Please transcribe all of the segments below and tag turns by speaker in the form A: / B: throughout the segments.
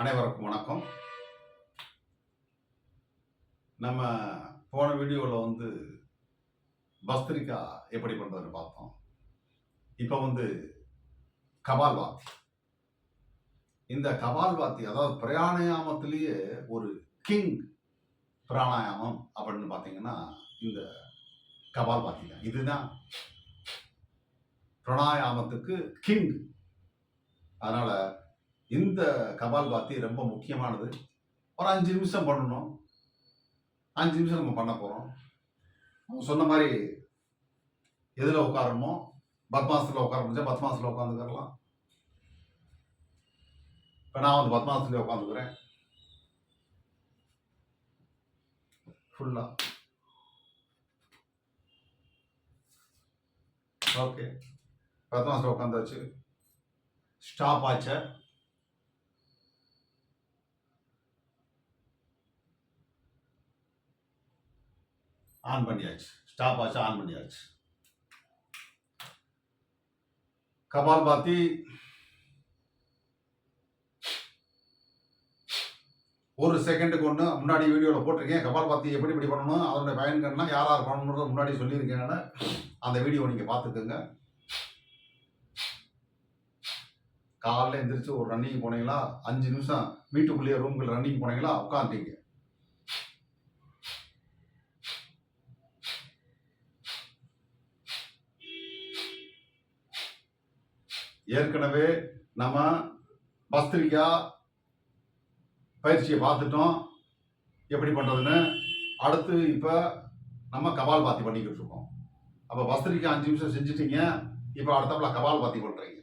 A: அனைவருக்கும் வணக்கம். நம்ம போன வீடியோவில் வந்து பஸ்திரிக்கா எப்படி பண்ணுறதுன்னு பார்த்தோம். இப்போ வந்து கபால் வாத்தி. இந்த கபால் வாத்தி அதாவது பிராணாயாமத்திலேயே ஒரு கிங் பிராணாயாமம் அப்படின்னு பார்த்தீங்கன்னா இந்த கபால்வாத்தி தான். இதுதான் பிராணாயாமத்துக்கு கிங். அதனால இந்த கபால்பாத்தி ரொம்ப முக்கியமானது. ஒரு அஞ்சு நிமிஷம் பண்ணணும். அஞ்சு நிமிஷம் நம்ம பண்ண போகிறோம் அவங்க சொன்ன மாதிரி எதில் உட்காரணுமோ பத்மாசத்தில் உட்கார முடிஞ்சா பத்மாசத்தில் உட்காந்துக்கிறலாம். இப்போ நான் வந்து பத்மாசத்துலேயே உட்காந்துக்கிறேன். ஃபுல்லாக ஓகே பத்மாசத்தில் உட்காந்தாச்சு. ஸ்டாப் ஆச்ச. ஆன் பண்ணியாச்சு. ஸ்டாப் ஆச்சு ஆன் பண்ணியாச்சு. கபால் பாத்தி. ஒரு செகண்டுக்கு ஒன்று முன்னாடி வீடியோவில் போட்டிருக்கேன். கபால் பாத்தி எப்படி இப்படி பண்ணணும் அதனுடைய பயன்கள்லாம் யார் யார் பண்ணணுன்றது முன்னாடி சொல்லியிருக்கேன் அந்த வீடியோ நீங்கள் பார்த்துக்கோங்க. காலைல எந்திரிச்சு ஒரு ரன்னிங் போனீங்களா? அஞ்சு நிமிஷம் வீட்டுக்குள்ளேயே ரூம்குள்ள ரன்னிங் போனீங்களா? உட்காந்துட்டீங்க ஏற்கனவே நம்ம பஸ்திரிக்கா பயிற்சியை பார்த்துட்டோம். எப்படி பண்ணுறதுன்னு அடுத்து இப்போ நம்ம கபால் பாத்தி பண்ணிக்கிட்டு இருக்கோம். அப்போ பஸ்திரிக்கா அஞ்சு நிமிஷம் செஞ்சுட்டீங்க. இப்போ அடுத்தப்பல கபால் பாத்தி பண்ணுறீங்க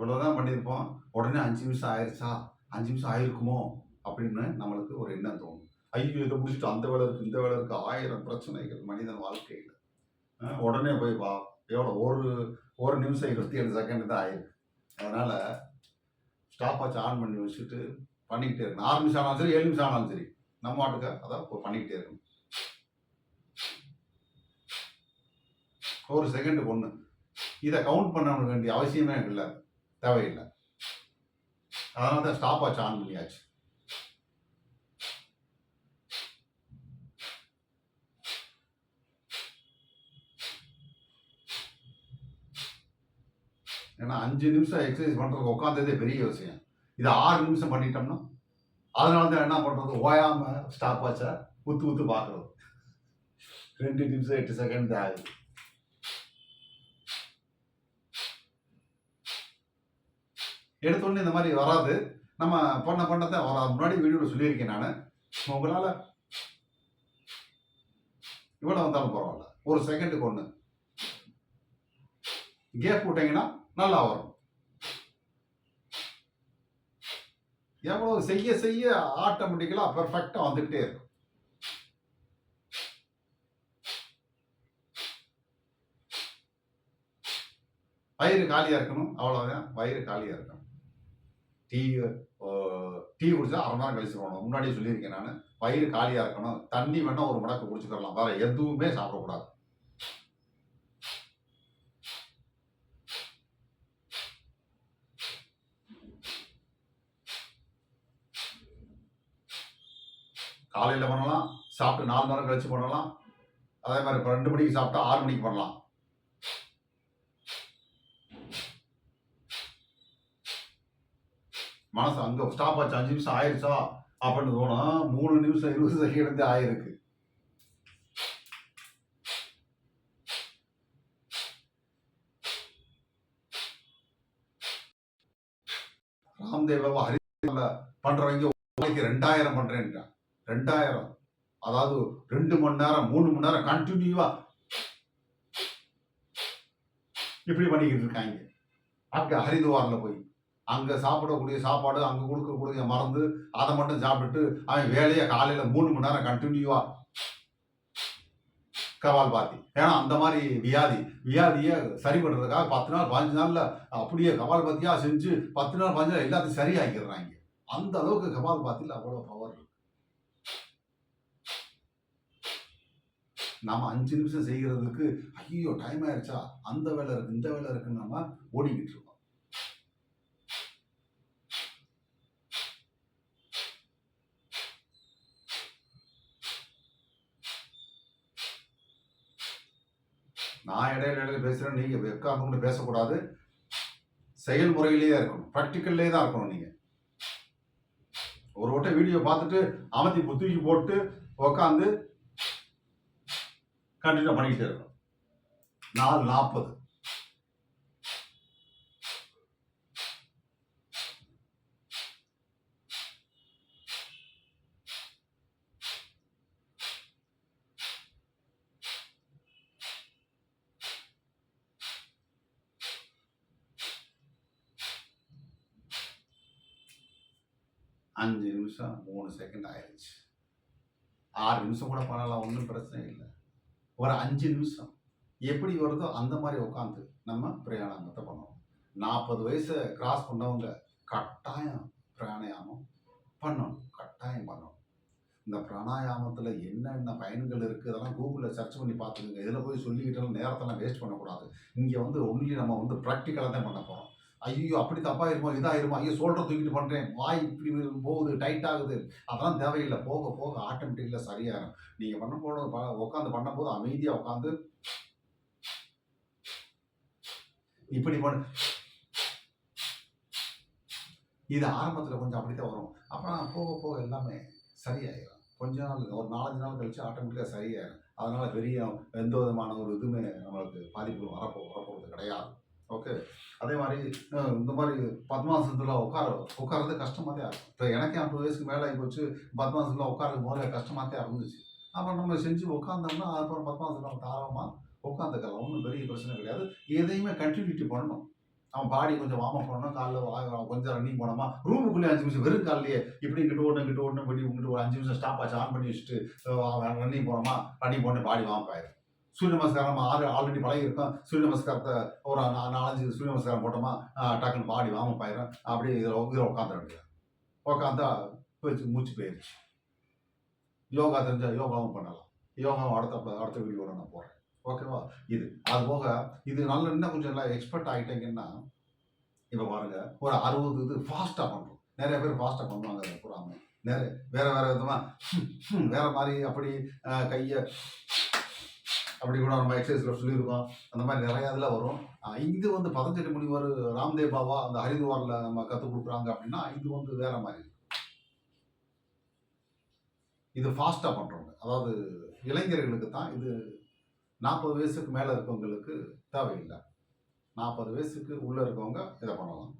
A: இவ்வளோதான் பண்ணியிருப்போம். உடனே அஞ்சு நிமிஷம் ஆயிருச்சா? அஞ்சு நிமிஷம் ஆயிருக்குமோ? அப்படின்னு நம்மளுக்கு ஒரு எண்ணம் தோணும். ஐயோ இதை முடிச்சுட்டு அந்த வேலை இருக்குது இந்த வேலை இருக்குது ஆயிரம் பிரச்சனைகள் மனிதன் வாழ்க்கையில். உடனே போய் வா. எவ்வளோ ஒரு ஒரு நிமிஷம் இருபத்தி ஏழு செகண்ட் தான் ஆயிருக்கு. அதனால் ஸ்டாப் வாட்ச் ஆன் பண்ணி வச்சுட்டு பண்ணிக்கிட்டே இருக்கணும். ஆறு நிமிஷம் ஆனாலும் சரி ஏழு நிமிஷம் ஆனாலும் சரி. நம்ம மாட்டுக்கு அதான் இப்போ பண்ணிக்கிட்டே இருக்கணும். ஒரு செகண்டுக்கு ஒன்று இதை கவுண்ட் பண்ண வேண்டிய அவசியமே இல்லை. தேவையில்லை. அதனால தான் ஸ்டாப் வாட்ச் ஆன் பண்ணியாச்சு. ஏன்னா அஞ்சு நிமிஷம் எக்ஸசைஸ் பண்ணுறதுக்கு உட்காந்ததே பெரிய விஷயம். இதை ஆறு நிமிஷம் பண்ணிட்டோம்னா அதனால தான் என்ன பண்ணுறது ஓயாமல் ஸ்டாப் வாட்சை உத்து உத்து பார்க்குறது. ரெண்டு நிமிஷம் எட்டு செகண்ட் தான் ஆகுது. எடுத்தோடனே இந்த மாதிரி வராது. நம்ம பண்ண பண்ணதான் வராது முன்னாடி வீடியோவில் சொல்லியிருக்கேன் நான். உங்களால் இவ்வளோ வந்தாலும் பரவாயில்ல. ஒரு செகண்டுக்கு ஒன்று கேப் விட்டீங்கன்னா நல்லா வரும். எவ்வளோ செய்ய செய்ய ஆட்டோமேட்டிக்கலாக பெர்ஃபெக்டாக வந்துக்கிட்டே இருக்கும். வயிறு காலியாக இருக்கணும். அவ்வளோதான் வயிறு காலியாக இருக்கணும். டீ டீ குடிச்சா அரை மணி நேரம் கழிச்சு போகணும் முன்னாடியே சொல்லியிருக்கேன் நான். வயிறு காலியாக இருக்கணும். தண்ணி வேணா ஒரு மடக்கு குடிச்சுக்கலாம் வேற எதுவுமே சாப்பிடக்கூடாது. காலையில் பண்ணலாம். சாப்பிட்டு நாலு மணி நேரம் கழிச்சு பண்ணலாம். அதே மாதிரி இப்போ ரெண்டு மணிக்கு சாப்பிட்டா ஆறு மணிக்கு பண்ணலாம். மனசு அங்கே ஸ்டாப் ஆச்சு அஞ்சு நிமிஷம் ஆயிடுச்சா அப்படின்னு தோணும். மூணு நிமிஷம் இருபது செகண்ட் ஆயிருக்கு. ராம்தேவ் பாபா ஹரி பண்றவங்க ஒரு நாளைக்கு ரெண்டாயிரம் பண்றேன்ட்டான் ரெண்டாயிரம். அதாவது ரெண்டு மணி நேரம் மூணு மணி நேரம் கண்டினியூவா இப்படி பண்ணிக்கிட்டு இருக்காங்க. அங்க ஹரிதுவார்ல போய் அங்கே சாப்பிடக்கூடிய சாப்பாடு அங்கே கொடுக்கக்கூடிய மருந்து அதை மட்டும் சாப்பிட்டுட்டு அவன் வேலையை காலையில் மூணு மணி நேரம் கண்டினியூவாக கவால் பாத்தி. ஏன்னா அந்த மாதிரி வியாதி வியாதியை சரி பண்ணுறதுக்காக பத்து நாள் பதினஞ்சு நாளில் அப்படியே கபால் பாத்தியாக செஞ்சு பத்து நாள் பதினஞ்சு நாள் எல்லாத்தையும் சரியாக்கிடுறாங்க. அந்த அளவுக்கு கபால் பாத்தியில் அவ்வளோ பவர் இருக்கு. நாம் அஞ்சு நிமிஷம் செய்கிறதுக்கு ஐயோ டைம் ஆயிடுச்சா அந்த வேலை இருக்கு இந்த வேலை இருக்குன்னு நம்ம ஓடிக்கிட்டு இருக்கோம். நான் இடையில இடையில பேசுறேன் நீங்க உட்கார்ந்து பேசக்கூடாது. செயல்முறையிலேயே இருக்கணும். ப்ராக்டிக்கல்லே தான் இருக்கணும் நீங்க. ஒரு வட்ட வீடியோ பார்த்துட்டு அமர்த்தி புத்தூக்கி போட்டு உட்காந்து கண்டினியூ பண்ணிக்கிட்டே இருக்கணும். நாலு நாற்பது அஞ்சு நிமிஷம் மூணு செகண்ட் ஆயிடுச்சு. ஆறு நிமிஷம் கூட பண்ணலாம் ஒன்றும் பிரச்சனை இல்லை. ஒரு அஞ்சு நிமிஷம். எப்படி வருதோ அந்த மாதிரி உட்காந்து நம்ம பிரயாணத்தை பண்ணுவோம். நாற்பது வயசை கிராஸ் பண்ணவங்க கட்டாயம் பிராணாயாமம் பண்ணணும் கட்டாயம் பண்ணணும். இந்த பிராணாயாமத்தில் என்னென்ன பயன்கள் இருக்குது அதெல்லாம் கூகுளில் சர்ச் பண்ணி பார்த்துக்கோங்க. இதில் போய் சொல்லிக்கிட்டாலும் நேரத்தெல்லாம் வேஸ்ட் பண்ணக்கூடாது. இங்கே வந்து ஒன்லி நம்ம வந்து ப்ராக்டிக்கலாக தான் பண்ண போகிறோம் ஐயோ அப்படி தப்பாயிருமோ இதாயிருமோ ஐயோ சோல்டர் தூக்கிட்டு பண்ணுறேன் வாய் இப்படி போகுது டைட் ஆகுது. அதெல்லாம் தேவையில்லை. போக போக ஆட்டோமேட்டிக்கில் சரியாகும் நீங்கள் பண்ண போது உட்காந்து பண்ணும்போது அமைதியாக உட்காந்து இப்படி பண்ண. இது ஆரம்பத்தில் கொஞ்சம் அப்படித்தான் வரும். அப்புறம் போக போக எல்லாமே சரியாயிடும் கொஞ்ச நாள் ஒரு நாலஞ்சு நாள் கழிச்சு ஆட்டோமேட்டிக்காக சரியாயிடும் அதனால் பெரிய எந்த விதமான ஒரு இதுவுமே நம்மளுக்கு பாதிப்புகள் வரப்போ வரப்போகிறது கிடையாது. ஓகே அதே மாதிரி இந்த மாதிரி பத்மாசனத்தில் உட்கார உட்காரது கஷ்டமாக தான் இருக்கும். இப்போ எனக்கே ஐம்பது வயசுக்கு மேலே ஆகி போச்சு பத்மாசனத்தில் உட்காரது முதல்ல கஷ்டமாக தான் இருந்துச்சு. அப்புறம் நம்ம செஞ்சு உட்காந்தோம்னா அப்புறம் பத்மாசனம் தாராளமாக உட்காந்துக்கலாம் ஒன்றும் பெரிய பிரச்சனை கிடையாது. எதையுமே கண்டினியூட்டி பண்ணணும். அவன் பாடி கொஞ்சம் வார்ம் அப் பண்ணணும். காலைல கொஞ்சம் ரன்னிங் போனோமா ரூமுக்குள்ளே அஞ்சு நிமிஷம் வெறும் காலையே இப்படி கிட்ட ஓடணும் கிட்ட ஓடணும் பண்ணி உங்ககிட்ட ஒரு அஞ்சு நிமிஷம் ஸ்டாப் ஆச்சு ஆன் பண்ணி வச்சுட்டு ரன்னிங் போனோமா ரன்னிங் போட்டு பாடி வார்ம் ஆயிடும் சூரிய நமஸ்காரம் நம்ம ஆறு ஆல்ரெடி பழகி இருக்கோம். சூரிய நமஸ்காரத்தை ஒரு நாலஞ்சு சூரிய நமஸ்காரம் போட்டோமா டக்குன்னு பாடி வார்ம் அப் அப்படி அப்படியே இதில் இதில் உட்காந்துட வேண்டியது உட்காந்தா போயிடுச்சு மூச்சு போயிடுச்சு யோகா தெரிஞ்சால் யோகாவும் பண்ணலாம். யோகாவும் அடுத்த அடுத்த வீடியோவில் நான் போடுறேன். ஓகேவா இது அது போக இது நல்ல இன்னும் கொஞ்சம் நல்லா எக்ஸ்பர்ட் ஆகிட்டீங்கன்னா இப்போ பாருங்க ஒரு அறுபது இது ஃபாஸ்ட்டாக பண்ணுறோம் நிறைய பேர் ஃபாஸ்ட்டாக பண்ணுவாங்க அதை பூராமே நிறைய வேறு வேறு விதமாக வேறு மாதிரி அப்படி கையை அப்படி கூட நம்ம எக்ஸசைஸில் சொல்லியிருக்கோம். அந்த மாதிரி நிறைய இதில் வரும். இது வந்து பதஞ்சலி முனிவர் ராம்தேவ் பாபா அந்த ஹரிதுவாரில் நம்ம கற்றுக் கொடுக்குறாங்க அப்படின்னா இது வந்து வேற மாதிரி இது ஃபாஸ்ட்டாக பண்ணுறவங்க அதாவது இளைஞர்களுக்கு தான் இது நாற்பது வயசுக்கு மேலே இருக்கவங்களுக்கு தேவையில்லை. நாற்பது வயசுக்கு உள்ளே இருக்கவங்க இதை பண்ணலாம்.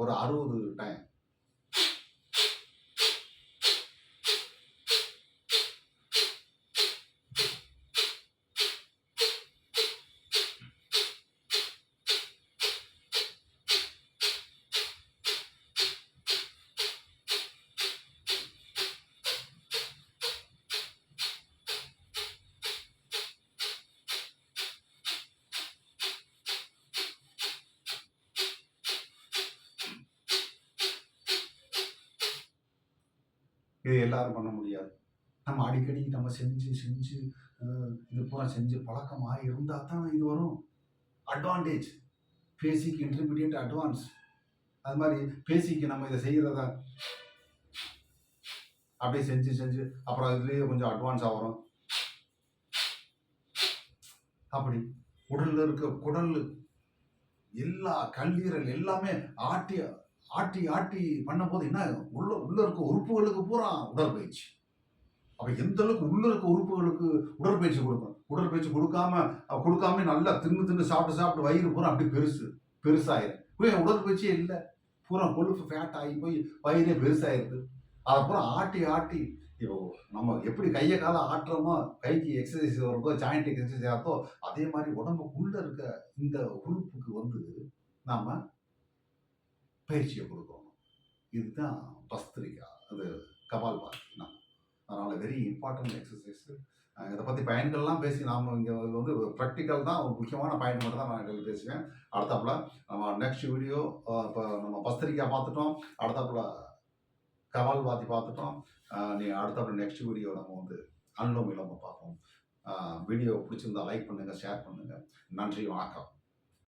A: ஒரு அறுபது டைம் இது எல்லாரும் பண்ண முடியாது. நம்ம அடிக்கடி நம்ம செஞ்சு செஞ்சு இது பூரா செஞ்சு பழக்கமாக இருந்தால் தான் இது வரும். அட்வான்டேஜ் பேசிக் இன்டர்மீடியட் அட்வான்ஸ் அது மாதிரி பேசிக்கு நம்ம இதை செய்கிறதா அப்படியே செஞ்சு செஞ்சு அப்புறம் இதுலேயே கொஞ்சம் அட்வான்ஸாக வரும். அப்படி. உடலில் இருக்க குடல் எல்லா கல்லீரல் எல்லாமே ஆட்டி ஆட்டி ஆட்டி பண்ணும்போது என்ன ஆகும்? உள்ள உள்ள இருக்க உறுப்புகளுக்கு பூரா உடற்பயிற்சி. அப்ப எந்த அளவுக்கு உள்ள இருக்க உறுப்புகளுக்கு உடற்பயிற்சி கொடுக்கணும் உடற்பயிற்சி கொடுக்காம கொடுக்காம நல்லா தின்னு தின்னு சாப்பிட்டு சாப்பிட்டு வயிறு பூரா அப்படி பெருசு பெருசாயிரும். உடற்பயிற்சியே இல்லை. பூரா கொழுப்பு ஃபேட் ஆகி போய் வயிறே பெருசாயிருது. அதை பூரா ஆட்டி ஆட்டி இப்போ நம்ம எப்படி கையை காலை ஆட்டுறோமோ கைக்கு எக்ஸசைஸ் வரும்போது ஜாயிண்ட் எக்ஸசைஸ் ஆகிறதோ அதே மாதிரி உடம்புக்குள்ளே இருக்க இந்த உறுப்புக்கு வந்து நாம் பயிற்சியை கொடுக்கணும். இதுதான் பஸ்திரிகா. அது கபால் நான் அதனால் வெரி இம்பார்ட்டன்ட் எக்ஸசைஸ் இதை பற்றி பயன்கள்லாம் பேசி நாம் இங்கே வந்து ப்ராக்டிக்கல் தான். ஒரு முக்கியமான பயன் மட்டும் தான் நான் பேசுவேன். அடுத்தாப்புல நம்ம நெக்ஸ்ட் வீடியோ இப்போ நம்ம பஸ்திரிக்கா பார்த்துட்டோம். அடுத்தாப்புல கவால் பாத்தி பார்த்துட்டோம். நீ அடுத்தாப்புல நெக்ஸ்ட் வீடியோ நம்ம வந்து அன்லோம் இல்லாமல் பார்ப்போம். வீடியோ பிடிச்சிருந்தா லைக் பண்ணுங்கள் ஷேர் பண்ணுங்கள் நன்றி வணக்கம்.